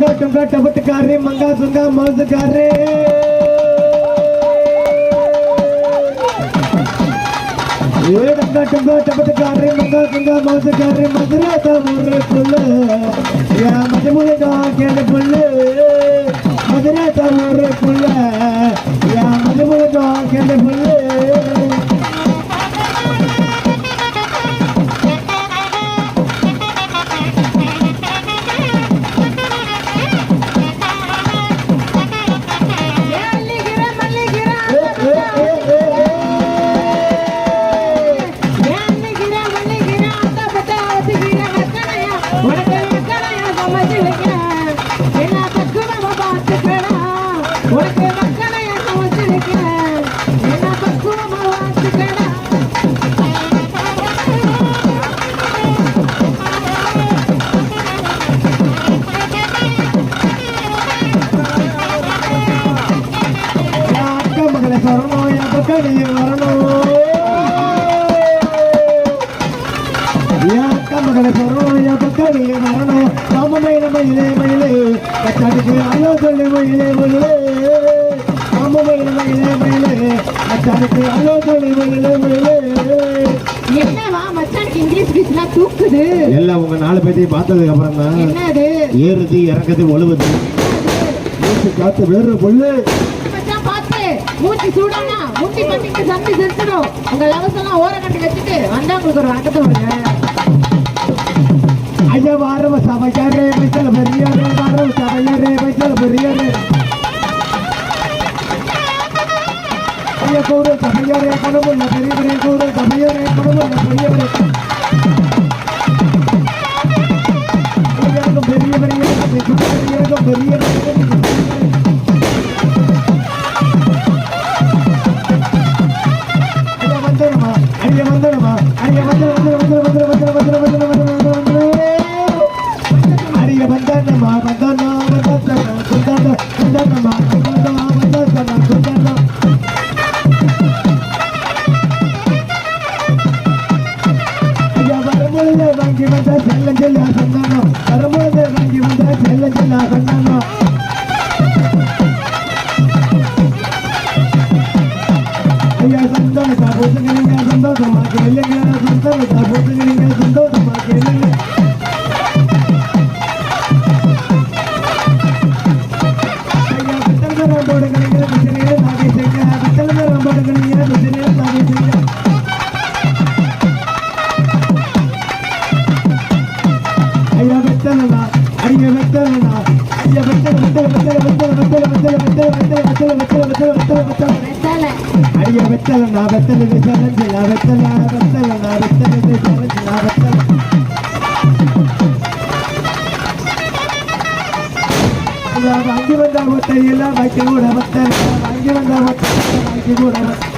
டங்கா டங்கா டபட்டுக்காரே மங்கா சுங்கா மவுசுக்காரே ஏ டங்கா டங்கா டபட்டுக்காரே மங்கா சுங்கா மவுசுக்காரே மதுரை தமிழ் புல்லு யா மதுமுக கேள்வி புல்லு மதுரை தமிழ் புல்ல யா மதுமுக கேள்வி புல்லு வரணும் ராம மயிலே மயிலே கச்சாடிக்கு ஐயோ சொல்லி மயிலே மயிலே என்னவா மச்சானுக்கு இங்கிலீஷ் பேசினா தூக்குது? எல்லாம் உங்க நாலு பேர்த்தையும் பார்த்ததுக்கு அப்புறம் தான் என்னது? ஏறுது இறங்குது ஒழுவுது. மூச்சு காத்து வேறு பொண்ணு மூச்சு சூடானா? முட்டி பட்டிக்கு சம்பி செலுத்தணும் உங்க லவஸ் எல்லாம் ஓர கட்டி வச்சுட்டு வந்தா உங்களுக்கு ஒரு வணக்கத்தை விடுங்க ஐயா வாரவ சமைக்காரே பைசல வாரவ சமையாரே பைசல பெரியாரே பெரிய கூறு சபையரே குணமுள்ள பெரிய பெரிய கூறு சபையரே குணமுள்ள பெரிய பெரிய பெரிய இறங்கி வந்த செல்லஞ்சல் ஆசந்தானோ கரும்பொழுது இறங்கி வந்த செல்லஞ்சல் ஆசந்தானோ ஐயா சந்தோஷம் பூசுகிறீங்க சந்தோஷமாக்கு இல்லைங்க சந்தோஷம் பூசுகிறீங்க சந்தோஷமாக்கு இல்லைங்க ஐயா பட்டங்கள் போடுகிறீங்க நாகேஷங்க ஐயா வெத்தல நான் வெத்தல சலஞ்சு நான் வெத்தல வெத்தல நான் வெத்தல சலஞ்சு நான் வெத்தல வாங்கி வந்தா மொத்தம் எல்லாம் வாங்கி கூட மொத்தம் வாங்கி வந்தா மொத்தம் வாங்கி கூட மொத்தம்